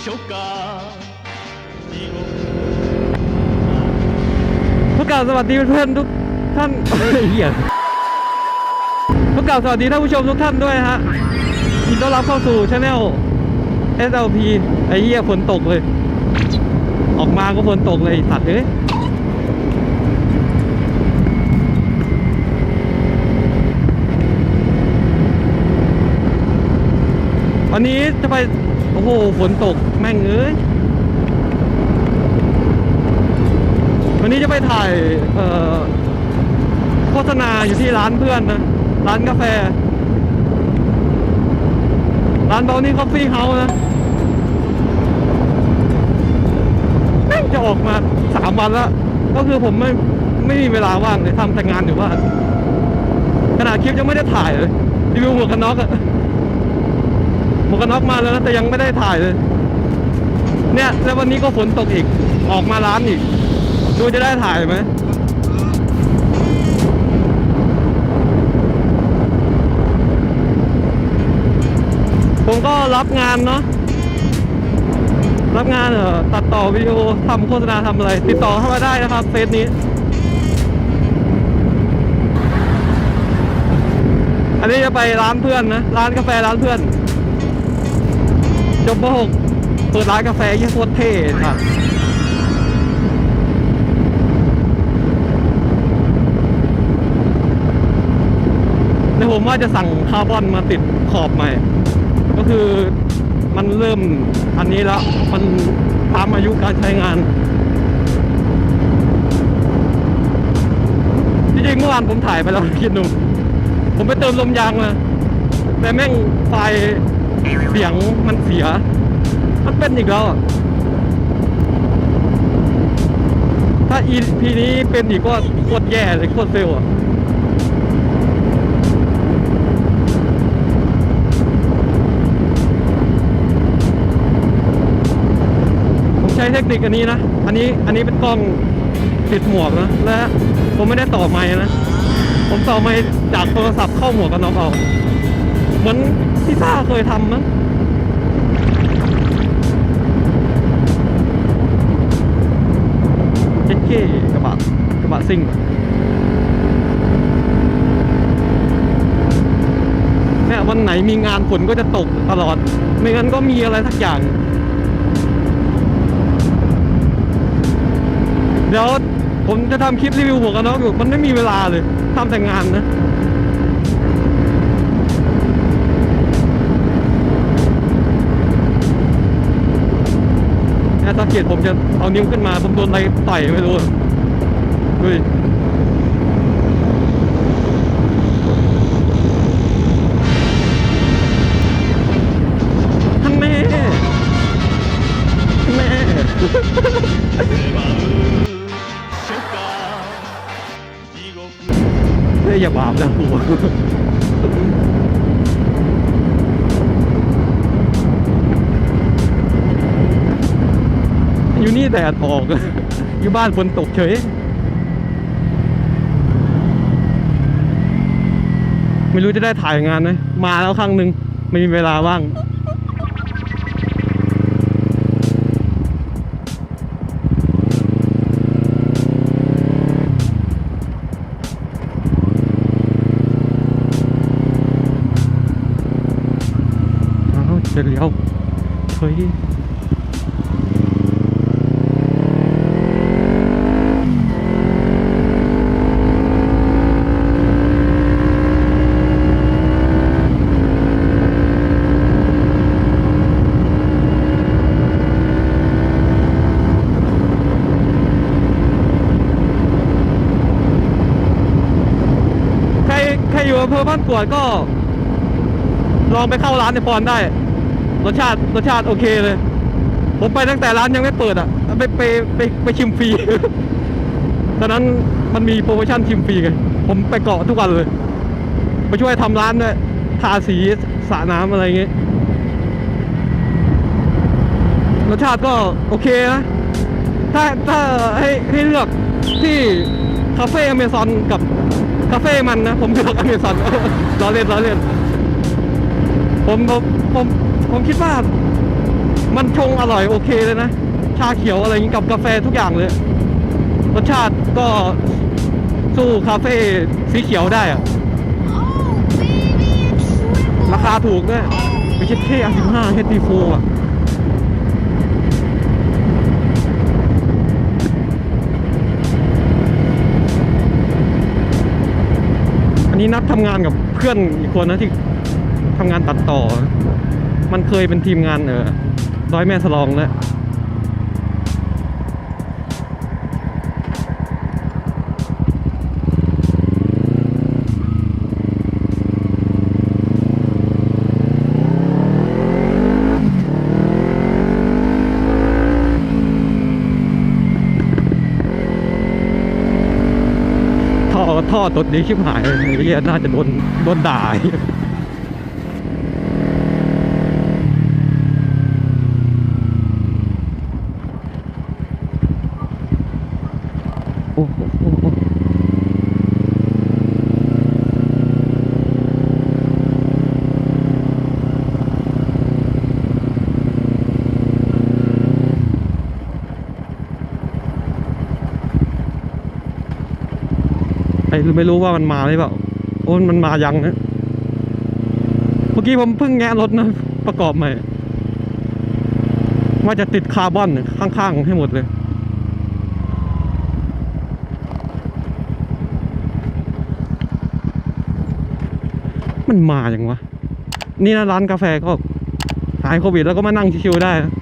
地獄ผู้กล่าวสวัสดีเพื่อนๆทุกท่านเหี้ยผู้กล่าวสวัสดีท่านผู้ชมทุกท่านด้วยฮะยินดีต้อนรับเข้าสู่ช anel SLP ไอ้เหี้ยฝนตกเลย ออกมาก็ฝนตกเลยสัตว์เอ้ยวันนี้จะไป อ้โหฝนตกแม่งเอ้ยวันนี้จะไปถ่ายโฆษณาอยู่ที่ร้านเพื่อนนะ ร้านกาแฟ ร้านเบลนี่คอฟฟี่เฮาส์นะแม่งจะออกมาสามวันแล้ว ก็คือผมไม่ไม่มีเวลาว่างเลยทำแต่งานอยู่ว่านขนาดคลิปยังไม่ได้ถ่ายเลยรีวิวหมวกกันน็อกอะ มวกกันน็อกมาแล้วนะแต่ยังไม่ได้ถ่ายเลย เนี่ยแล้ววันนี้ก็ฝนตกอีก ออกมาร้านอีก ดูจะได้ถ่ายไหมผมก็รับงานเนาะรับงานเออตัดต่อวิดีโอทำโฆษณาทำอะไร ติดต่อเข้ามาได้นะครับเฟซนี้ อันนี้จะไปร้านเพื่อนนะ ร้านกาแฟร้านเพื่อน จบม .6 เปิดร้านกาแฟยี่โคตรเท่ครับเดี๋ยวผมว่าจะสั่งคาร์บอนมาติดขอบใหม่ ก็คือมันเริ่มอันนี้แล้ว มันตามอายุการใช้งานจริงๆเมื่อวานผมถ่ายไปแล้วคิดดูผมไปเติมลมยางมาแต่แม่งไฟ เสียงมันเสีย มันเป็นอีกแล้ว ถ้า EP นี้เป็นอีกก็โคตรแย่เลยโคตรเฟลอะผมใช้เทคนิคอันนี้นะ อันนี้อันนี้เป็นกล้องติดหมวกนะ และผมไม่ได้ต่อไม้นะ ผมต่อไม้จากโทรศัพท์เข้าหมวกกันน็อกเอาเหมือน ที่ซ่าเคยทำมั้งเจ๊เก้กระบะกระบะซิ่งเนี่ยวันไหนมีงานฝนก็จะตกตลอด ไม่งั้นก็มีอะไรสักอย่าง เดี๋ยวผมจะทำคลิปรีวิวหมวกกันน็อกอยู่มันไม่มีเวลาเลยทำแต่งานนะ ยจผมจะเอานิ้วขึ้นมาผมโดนอะไรต่อยไม่รู้เฮ้ยทำาแม่ท่แม่เฮ้ยอย่าบาปนะกู อยู่นี่แดดออก อยู่บ้านฝนตกเฉย ไม่รู้จะได้ถ่ายงานไหมมาแล้วครั้งหนึ่งไม่มีเวลาว่างอ้าจะเลี้ยวเฮ้ย ออำเภอบ้านกวดก็ ลองไปเข้าร้านในปอนได้ รสชาติรสชาติโอเคเลย ผมไปตั้งแต่ร้านยังไม่เปิดอะไปไปไปไปชิมฟรี ตอนนั้นมันมีโปรโมชั่นชิมฟรีไงผมไปเกาะทุกวันเลย ไปช่วยทำร้านด้วยทาสีสระน้ำอะไรเงี้ยรสชาติก็โอเคนะถ้าถ้าให้ให้เลือกที่คาเฟ่อเมซอนกับ คาเฟ่มันนะ ผมเลือกอเมซอนล้อเล่นล้อเล่นผมผมผมผมคิดว่ามันชงอร่อยโอเคเลยนะ ชาเขียวอะไรอย่างนี้กับกาแฟทุกอย่างเลย รสชาติก็สู้คาเฟ่สีเขียวได้อะ Oh, baby, it's triple. ราคาถูกด้วยไม่ใช่แค่สิบห้า HD4 อะอัน นี้นัดทำงานกับเพื่อนอีกคนนะที่ทำงานตัดต่อ มันเคยเป็นทีมงานเออร้อยแม่สลองแล้ว ท่อตดนี้ชิบหายเลยไอ้เหี้ยน่าจะโดนโดนด่าโอ้โหโอ้โห ไอ้ไม่รู้ว่ามันมาหรือเปล่าโอ้มันมายังนะเมื่อกี้ผมเพิ่งแงะรถนะ ประกอบใหม่ว่าจะติดคาร์บอนข้างๆให้หมดเลยมันมาอย่างวะ นี่นะร้านกาแฟก็หายโควิดแล้วก็มานั่งชิวๆได้นะ